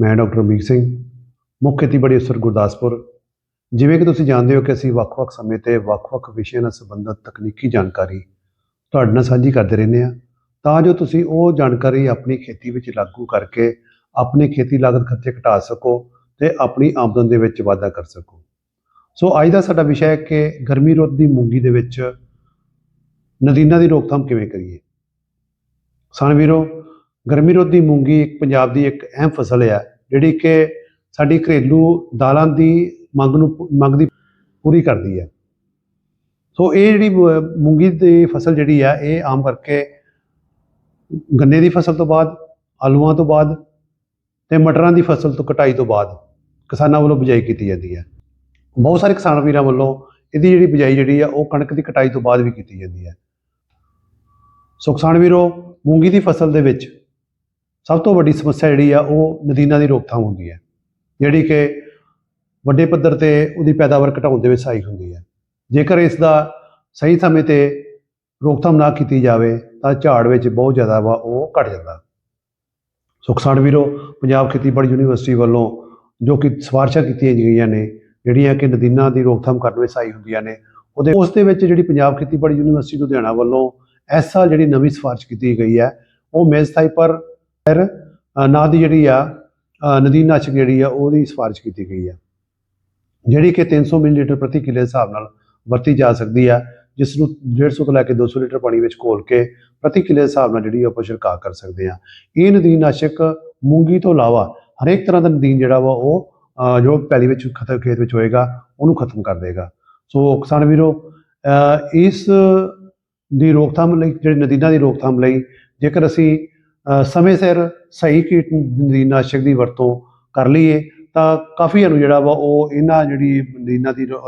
ਮੈਂ ਡਾਕਟਰ ਅਮੀਰ ਸਿੰਘ, ਮੁੱਖ ਖੇਤੀਬਾੜੀ ਅਫਸਰ ਗੁਰਦਾਸਪੁਰ। ਜਿਵੇਂ ਕਿ ਤੁਸੀਂ ਜਾਣਦੇ ਹੋ ਕਿ ਅਸੀਂ ਵੱਖ-ਵੱਖ ਸਮੇਂ ਤੇ ਵੱਖ-ਵੱਖ ਵਿਸ਼ਿਆਂ ਨਾਲ ਸੰਬੰਧਿਤ ਤਕਨੀਕੀ ਜਾਣਕਾਰੀ ਤੁਹਾਡੇ ਨਾਲ ਸਾਂਝੀ ਕਰਦੇ ਰਹਿੰਦੇ ਹਾਂ। ਤਾਂ ਜੋ ਤੁਸੀਂ ਉਹ ਜਾਣਕਾਰੀ ਆਪਣੀ ਖੇਤੀ ਵਿੱਚ ਲਾਗੂ ਕਰਕੇ ਆਪਣੀ ਖੇਤੀ ਲਾਗਤ ਖਰਚੇ ਘਟਾ ਸਕੋ ਤੇ ਆਪਣੀ ਆਮਦਨ ਦੇ ਵਿੱਚ ਵਾਧਾ ਕਰ ਸਕੋ। ਸੋ ਅੱਜ ਦਾ ਸਾਡਾ ਵਿਸ਼ਾ ਹੈ ਕਿ ਗਰਮੀ ਰੁੱਤ ਦੀ ਮੂੰਗੀ ਦੇ ਵਿੱਚ ਨਦੀਨਾਂ ਦੀ ਰੋਕਥਾਮ ਕਿਵੇਂ ਕਰੀਏ। ਕਿਸਾਨ ਵੀਰੋ ਗਰਮੀ ਰੋਧੀ ਮੂੰਗੀ ਇੱਕ ਪੰਜਾਬ ਦੀ ਇੱਕ ਅਹਿਮ ਫਸਲ ਹੈ, ਜਿਹੜੀ ਕਿ ਸਾਡੀ ਘਰੇਲੂ ਦਾਲਾਂ ਦੀ ਮੰਗ ਨੂੰ ਮੰਗ ਦੀ ਪੂਰੀ ਕਰਦੀ ਹੈ। ਸੋ ਇਹ ਜਿਹੜੀ ਮੂੰਗੀ ਦੀ ਫਸਲ ਜਿਹੜੀ ਹੈ, ਇਹ ਆਮ ਕਰਕੇ ਗੰਨੇ ਦੀ ਫਸਲ ਤੋਂ ਬਾਅਦ, ਆਲੂਆਂ ਤੋਂ ਬਾਅਦ ਤੇ ਮਟਰਾਂ ਦੀ ਫਸਲ ਤੋਂ ਕਟਾਈ ਤੋਂ ਬਾਅਦ ਕਿਸਾਨਾਂ ਵੱਲੋਂ ਬਿਜਾਈ ਕੀਤੀ ਜਾਂਦੀ ਹੈ। ਬਹੁਤ ਸਾਰੇ ਕਿਸਾਨ ਵੀਰਾਂ ਵੱਲੋਂ ਇਹਦੀ ਜਿਹੜੀ ਬਿਜਾਈ ਜਿਹੜੀ ਆ ਉਹ ਕਣਕ ਦੀ ਕਟਾਈ ਤੋਂ ਬਾਅਦ ਵੀ ਕੀਤੀ ਜਾਂਦੀ ਹੈ। ਸੋ ਕਿਸਾਨ ਵੀਰੋ, ਮੂੰਗੀ ਦੀ ਫਸਲ ਦੇ ਵਿੱਚ ਸਭ ਤੋਂ ਵੱਡੀ ਸਮੱਸਿਆ ਜਿਹੜੀ ਆ, ਉਹ ਨਦੀਨਾਂ ਦੀ ਰੋਕਥਾਮ ਹੁੰਦੀ ਹੈ। ਜਿਹੜੀ ਕਿ ਵੱਡੇ ਪੱਧਰ ਤੇ ਉਹਦੀ ਪੈਦਾਵਾਰ ਘਟਾਉਣ ਦੇ ਵਿੱਚ ਸਹਾਇਕ ਹੁੰਦੀ ਹੈ। ਜੇਕਰ ਇਸ ਦਾ ਸਹੀ ਸਮੇਂ ਤੇ ਰੋਕਥਾਮ ਨਾ ਕੀਤੀ ਜਾਵੇ, ਤਾਂ ਝਾੜ ਵਿੱਚ ਬਹੁਤ ਜ਼ਿਆਦਾ ਵਾ ਉਹ ਘਟ ਜਾਂਦਾ। ਸੋ ਵੀਰੋ, ਪੰਜਾਬ ਖੇਤੀਬਾੜੀ ਯੂਨੀਵਰਸਿਟੀ ਵੱਲੋਂ ਜੋ ਕਿ ਸਿਫਾਰਸ਼ਾਂ ਕੀਤੀਆਂ ਗਈਆਂ ਨੇ, ਜਿਹੜੀਆਂ ਕਿ ਨਦੀਨਾਂ ਦੀ ਰੋਕਥਾਮ ਕਰਨ ਵਿੱਚ ਸਹਾਈ ਹੁੰਦੀਆਂ ਨੇ, ਉਹਦੇ ਉਸ ਦੇ ਵਿੱਚ ਜਿਹੜੀ ਪੰਜਾਬ ਖੇਤੀਬਾੜੀ ਯੂਨੀਵਰਸਿਟੀ ਲੁਧਿਆਣਾ ਵੱਲੋਂ ਇਸ ਸਾਲ ਜਿਹੜੀ ਨਵੀਂ ਸਿਫਾਰਸ਼ ਕੀਤੀ ਗਈ ਹੈ, ਉਹ ਮੇਜ਼ਥਾਈਪਰ ਨਾਂ ਦੀ ਜਿਹੜੀ ਆ ਅ, ਨਦੀਨਾਸ਼ਕ ਜਿਹੜੀ ਆ ਉਹਦੀ ਸਿਫਾਰਸ਼ ਕੀਤੀ ਗਈ ਆ। ਜਿਹੜੀ ਕਿ 300 ਮਿਲੀਲੀਟਰ ਪ੍ਰਤੀ ਕਿੱਲੇ ਦੇ ਹਿਸਾਬ ਨਾਲ ਵਰਤੀ ਜਾ ਸਕਦੀ ਹੈ ਜਿਸ ਨੂੰ 150 ਤੋਂ ਲੈ ਕੇ 200 ਲੀਟਰ ਪਾਣੀ ਵਿੱਚ ਘੋਲ ਕੇ ਪ੍ਰਤੀ ਕਿੱਲੇ ਦੇ ਹਿਸਾਬ ਨਾਲ ਜਿਹੜੀ ਆਪਾਂ ਛਿੜਕਾਅ ਕਰ ਸਕਦੇ ਹਾਂ ਇਹ ਨਦੀਨ ਨਾਸ਼ਕ ਮੂੰਗੀ ਤੋਂ ਇਲਾਵਾ ਹਰੇਕ ਤਰ੍ਹਾਂ ਦਾ ਨਦੀਨ ਜਿਹੜਾ ਵਾ ਉਹ ਜੋ ਪੈਲੀ ਵਿੱਚ ਖਤਮ ਖੇਤ ਵਿੱਚ ਹੋਏਗਾ ਉਹਨੂੰ ਖਤਮ ਕਰ ਦੇਗਾ। ਸੋ ਕਿਸਾਨ ਵੀਰੋ ਅ, ਇਸ ਦੀ ਰੋਕਥਾਮ ਲਈ ਜਿਹੜੀ ਨਦੀਨਾਂ ਦੀ ਰੋਕਥਾਮ ਲਈ ਜੇਕਰ ਅਸੀਂ ਸਮੇਂ ਸਿਰ ਸਹੀ ਕੀਟ ਨਦੀਨਾਸ਼ਕ ਦੀ ਵਰਤੋਂ ਕਰ ਲਈਏ ਤਾਂ ਕਾਫੀ ਸਾਨੂੰ ਜਿਹੜਾ ਵਾ ਉਹ ਇਹਨਾਂ ਜਿਹੜੀ ਨਦੀਨਾਂ ਦੀ ਰੋ-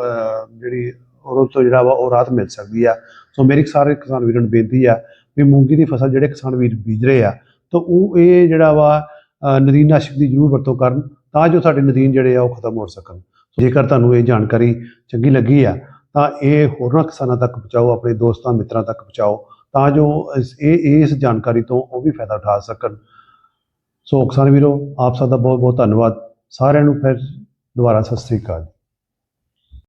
ਜਿਹੜੀ ਔਰਤ ਤੋਂ ਜਿਹੜਾ ਵਾ ਉਹ ਰਾਹਤ ਮਿਲ ਸਕਦੀ ਆ। ਸੋ ਮੇਰੀ ਸਾਰੇ ਕਿਸਾਨ ਵੀਰਾਂ ਨੂੰ ਬੇਨਤੀ ਆ ਵੀ ਮੂੰਗੀ ਦੀ ਫਸਲ ਜਿਹੜੇ ਕਿਸਾਨ ਵੀਰ ਬੀਜ ਰਹੇ ਆ ਤਾਂ ਉਹ ਇਹ ਜਿਹੜਾ ਵਾ ਅ, ਨਦੀਨਾਸ਼ਕ ਦੀ ਜ਼ਰੂਰ ਵਰਤੋਂ ਕਰਨ ਤਾਂ ਜੋ ਸਾਡੇ ਨਦੀਨ ਜਿਹੜੇ ਆ ਉਹ ਖਤਮ ਹੋ ਸਕਣ। ਜੇਕਰ ਤੁਹਾਨੂੰ ਇਹ ਜਾਣਕਾਰੀ ਚੰਗੀ ਲੱਗੀ ਆ ਤਾਂ ਇਹ ਹੋਰਨਾਂ ਕਿਸਾਨਾਂ ਤੱਕ ਪਹੁੰਚਾਓ ਆਪਣੇ ਦੋਸਤਾਂ ਮਿੱਤਰਾਂ ਤੱਕ ਪਹੁੰਚਾਓ। ਤਾਂ ਜੋ ਇਸ- ਇਹ ਇਸ ਜਾਣਕਾਰੀ ਤੋਂ ਉਹ ਵੀ ਫਾਇਦਾ ਉਠਾ ਸਕਣ। ਸੋ ਕਿਸਾਨ ਵੀਰੋ, ਆਪ ਸਭ ਦਾ ਬਹੁਤ ਬਹੁਤ ਧੰਨਵਾਦ। ਸਾਰਿਆਂ ਨੂੰ ਫਿਰ ਦੁਬਾਰਾ ਸਤਿ ਸ੍ਰੀ ਅਕਾਲ।